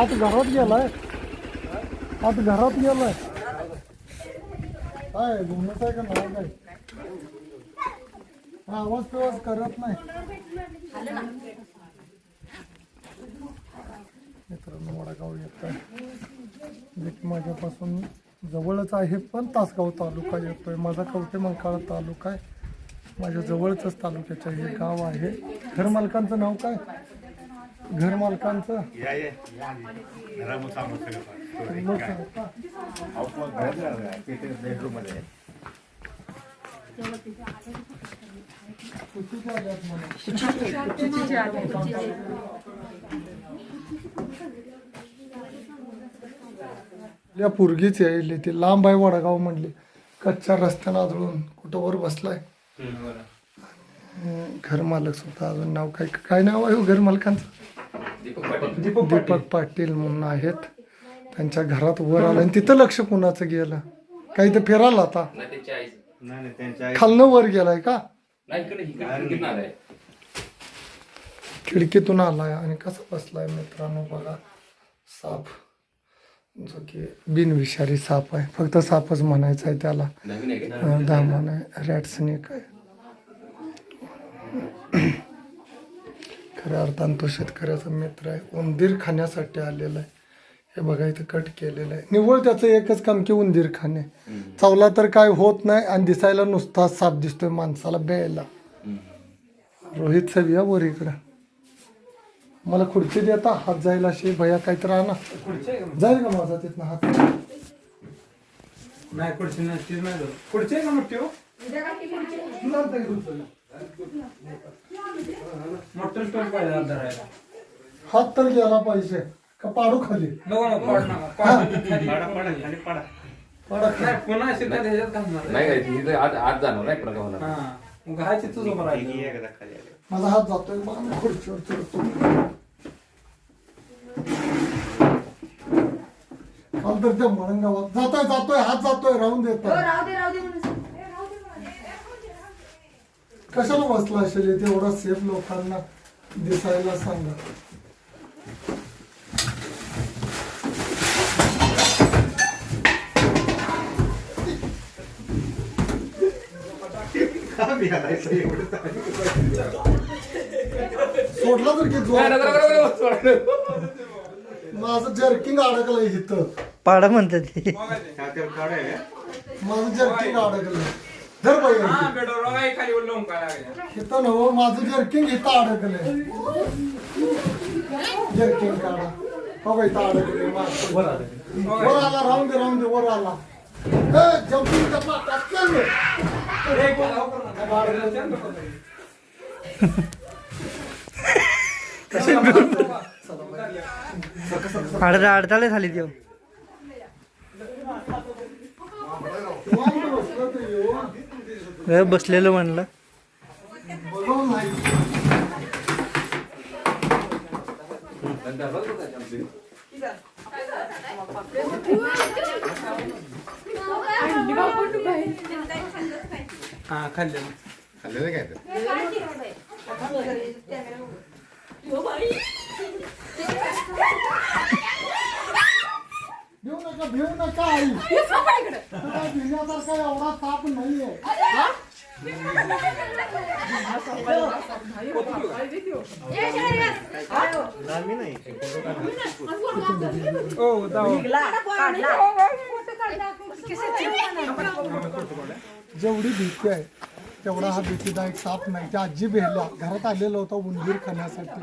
आत घरात गेलाय. आत घरात गेलाय. काय घुमत आहे का नाही काय? हा, आवाज प्रवास करत नाही. मित्रांनो वडागाव येत आहे जे माझ्यापासून जवळच आहे पण तासगाव तालुका येतोय. माझा कवटे मंकाळा तालुका आहे. माझ्या जवळच तालुक्याचं हे गाव आहे. घर मालकांचं नाव काय? घर मालकांचं? या. पुरगीच यायली ती लांब आहे वडगाव म्हणली. कच्च्या रस्त्यानं आदळून कुठं वर बसलाय? घर मालक सुद्धा अजून नाव काय काय नाव आहे हो घर मालकांचं दीपक पाटील. म्हणून आहेत. त्यांच्या घरात वर आलं. आणि तिथं लक्ष कुणाचं गेलं? काही तर फिरायला आता. नाही त्यांची आईच नाही नाही त्यांच्या आई. खालनं वर गेलाय का? खिडकीतून आलाय आणि कसा बसलाय मित्रांनो बघा. साप. जो की बिनविषारी साप आहे. फक्त सापच म्हणायचं आहे त्याला. नवीन आहे का? अं, दामन आहे. रॅट स्नेक आहे खऱ्या अर्थानं तो शेतकऱ्याचा मित्र आहे. उंदीर खाण्यासाठी आलेला आहे. हे बघा इथं कट केलेलं आहे. निव्वळ त्याचं एकच काम की उंदीर खाणे. चावला तर काय होत नाही आणि दिसायला नुसता साप दिसतोय माणसाला बेला. रोहित साहेब या वर इकडं. मला खुर्ची देता हात जायला अशी भया काहीतरी आणा. जाईल का माझा तिथनं हात? नाही खुर्ची नाही. खुर्ची आहे का मोठी हो पाहिजे हात धरायला हात तर गेला पाहिजे. का पाडू खाली? नको नको पाड नका पाड खाली. पाडा पाडा खाली पाडा. पाडा खाली. नाही पुन्हा अशी त्या ह्याच्यात घालणार नाही काय तिथे आज आज जाणार नाही प्रकार होणार हा. मग घायची तुझं उभं ही राहिलं एकदा खाली आली. माझा हात जातोय बघा मी खुर्चीवर चढतो काल तर त्या मळंगावात जातोय जातोय हात जातोय राहून देत राहू दे राहू दे म्हणून सांग. कशाला बसला असेल इथे? एवढा सेफ लोकांना दिसायला सांगा? सोडला तर की माझं जर्किंग अडकलंय इथं पाडा म्हणतात ते? माझं जर्किंग अडकलंय धर बाई हा बेडवर बघा, खाली ओढलं का लागलं? इथं नव माझं जर्किंग इथं अडकलंय. जर्किंग काढा. हो इथं अडकलंय माझं. वर आला राहून दे राहून दे वर आला. ए, जंपिंग टप्पा आडता आडताले झाली. बसलं येऊ. बसलेलं म्हणलं. हा खाल्ले. भिऊ नका भिऊ नका आई तुला भिण्यासारखा एवढा ताप नाहीये. ओ जाऊ. जेवढी भीती आहे तेवढा हा भीतीदायक साप नाही. त्या आजी भेल्या घरात आलेला होता उंदीर खाण्यासाठी.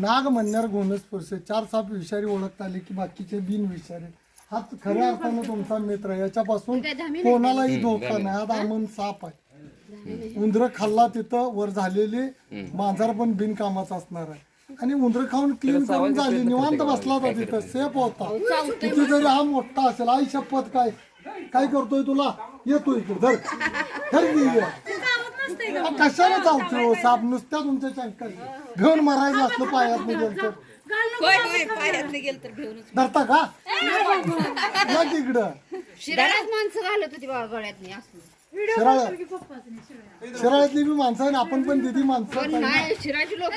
नाग म्हणण्यावर गुणच पुरसे चार साप विषारी ओळखता आले की बाकीचे बिन विषारी. हा खऱ्या अर्थानं तुमचा मित्र आहे. याच्यापासून कोणालाही धोका नाही. हा दामन साप आहे. उंदर खाल्ला तिथं वर झालेली मांजर पण बिनकामाचा असणार आहे. आणि उंदर खाऊन क्लीन करून झाली निवांत बसला होता तिथं. सेफ होता. किती जरी हा मोठा असेल आई शपथ काय? काय करतोय तुला? येतो इकडे धर. धर की ये. हा, कशाला चावतोय हो? साप नुसत्या तुमच्या चंकर घेऊन मारायचं असलं पायात गेलं तर. होय होय पायातनं गेलं तर घेऊनच. धरता का? की इकडं. माणसं घालत होती बाबा गळ्यात नाही असं. शिराळ शिराळ्यातली बी माणसं आहे आणि आपण पण दिदी माणसं पण आहे ना. नाही शिराची लोक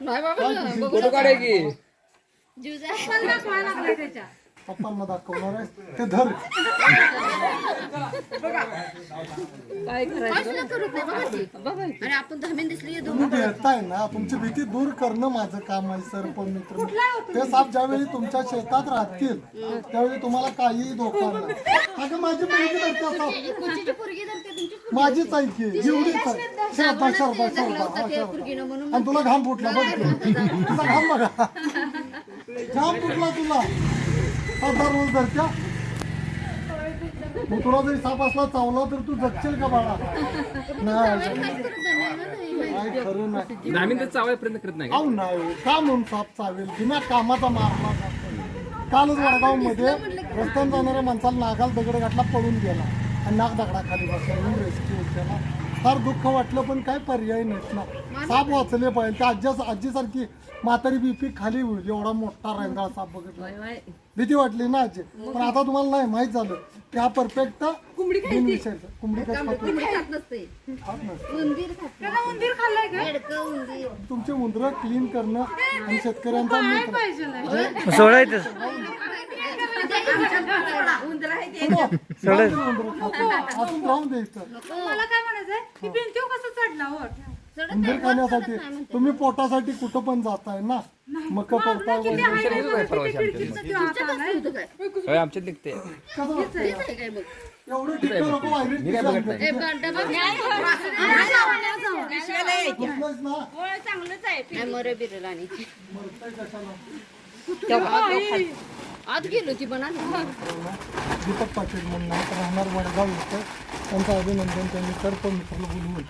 नाही बाबा फोटो काढाय की जीव जा. पप्पांना दाखवणार आहे ते धर. काय करायचं? आपण धामीन दिसली तुम्ही भेटताय ना तुमची भीती दूर करणं माझं काम आहे सर पण मित्र. ते साप ज्यावेळी तुमच्या शेतात राहतील त्यावेळी तुम्हाला काही धोका नाही. अगं माझी मुलगी धरते साप माझीच आहे की. एवढीच आहे शरदा शरदा शरदा हा शरदा पोरगीनं म्हणून. आणि तुला घाम फुटला बघ. तुझा घाम बघा. घाम फुटला तुला. सरदार रोज धरत्या मग तुला जरी साप असला चावला तर तू जगशील का बाळा? नाही. नाही, खरं नाही. आम्ही तर चावायपर्यंत करत नाही अहो नाही. का म्हणून साप चावेल? बिना कामाचा मारला जातो कालच वडगावमध्ये रस्त्याने जाणाऱ्या माणसाला नागाला दगड घातला पळून गेला. आणि नाग दगडाखाली बसला. रेस्क्यू केला फार दुःख वाटलं पण काय पर्याय नाहीत ना. साप वाचले पाहिजे. त्या आजी आजीसारखी म्हातारी बीपी खाली होईल एवढा मोठा रेंगाळ साप बघितला. भीती वाटली ना आजी? पण आता तुम्हाला नाही माहीत झालं. की हा परफेक्ट कुंबडी काय खातो खात नसते. खात नसते. उंदीर खात उंदीर खाल्लाय का? बेडकं उंदीर. तुमचे उंदरं क्लीन करणं आणि शेतकऱ्यांचा मित्र. सोडायचं मला काय म्हणायचंय? की भिंतीवर कसं चढला वर उंदीर खाण्यासाठी तुम्ही पोटासाठी कुठं पण जाताय ना? वगैरे. आमच्यात निघते. ना. चांगलंच आहे. मरतंय कशाला? आत गेलो ती पण आली. दीपक पाटील म्हणून राहणार वडगाव इथं. त्यांचं अभिनंदन त्यांनी सर्प मित्राला बोलवून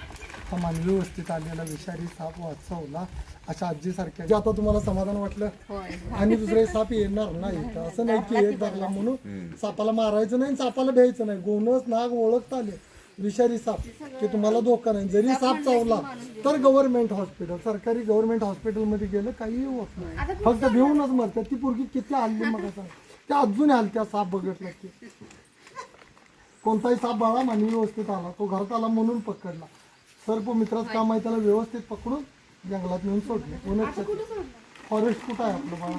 हा मान व्यवस्थित आलेला विषारी साप वाचवला. अशा आजीसारख्या जे आता तुम्हाला समाधान वाटलं आणि दुसरे साप येणार नाही तर असं नाही की एक धरला म्हणून सापाला मारायचं नाही आणि सापाला भ्यायचं नाही. गोनस नाग ओळखता आले. विषारी साप की तुम्हाला धोका नाही. जरी साप चावला तर गव्हर्नमेंट हॉस्पिटल सरकारी गव्हर्नमेंट हॉस्पिटलमध्ये गेलं काहीही होत नाही. फक्त भिवूनच मरतात. ती पोरगी किती हल्ली मग त्या अजून हलत्या साप बघितला की कोणताही साप बाळा मानवी व्यवस्थित आला. तो घरात आला म्हणून पकडला. सर्प मित्राचं काम आहे त्याला व्यवस्थित पकडून जंगलात नेऊन सोडले. फॉरेस्ट कुठं आहे आपलं बाळा?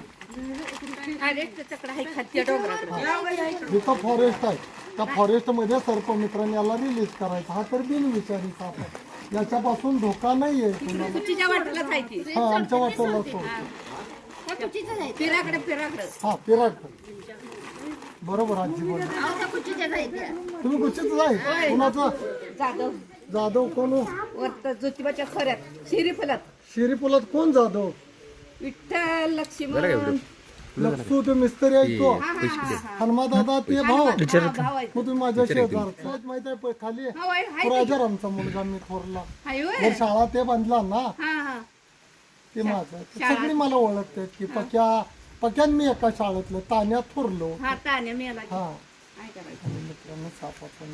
जिथं फॉरेस्ट आहे. त्या फॉरेस्टमध्ये सर्प मित्रांनी याला रिलीज करायचा. हा तर बिनविचारी साप आहे. याच्यापासून धोका नाही आहे हा आमच्या वाटेला पिराकडे पिराकडे. हा पिराट बरोबर आजी जायच्या तुम्ही गुच्छीच आहे कुणाचं? जाधव. जाधव कोण हो? ज्योतिबाच्या खऱ्यात शिरीफलात. शिरीपुलात कोण जाधव? विठ्ठल लक्ष्मण. लक्ष्ू ते मिस्त्री आहे तो. हनुमा दादा ते भाऊ. मग तुम्ही माझ्या शेजारचा माहीत आहे खाली. आहे हाय. राजारामचा मुलगा मी थोरला. शाळा ते बांधला ना. हा हा. ते माझं सगळी मला ओळखतात की पक्या पक्यान मी एका शाळेतलं ताण्यात थोरलो. हा हा. मित्रांनो सापाचा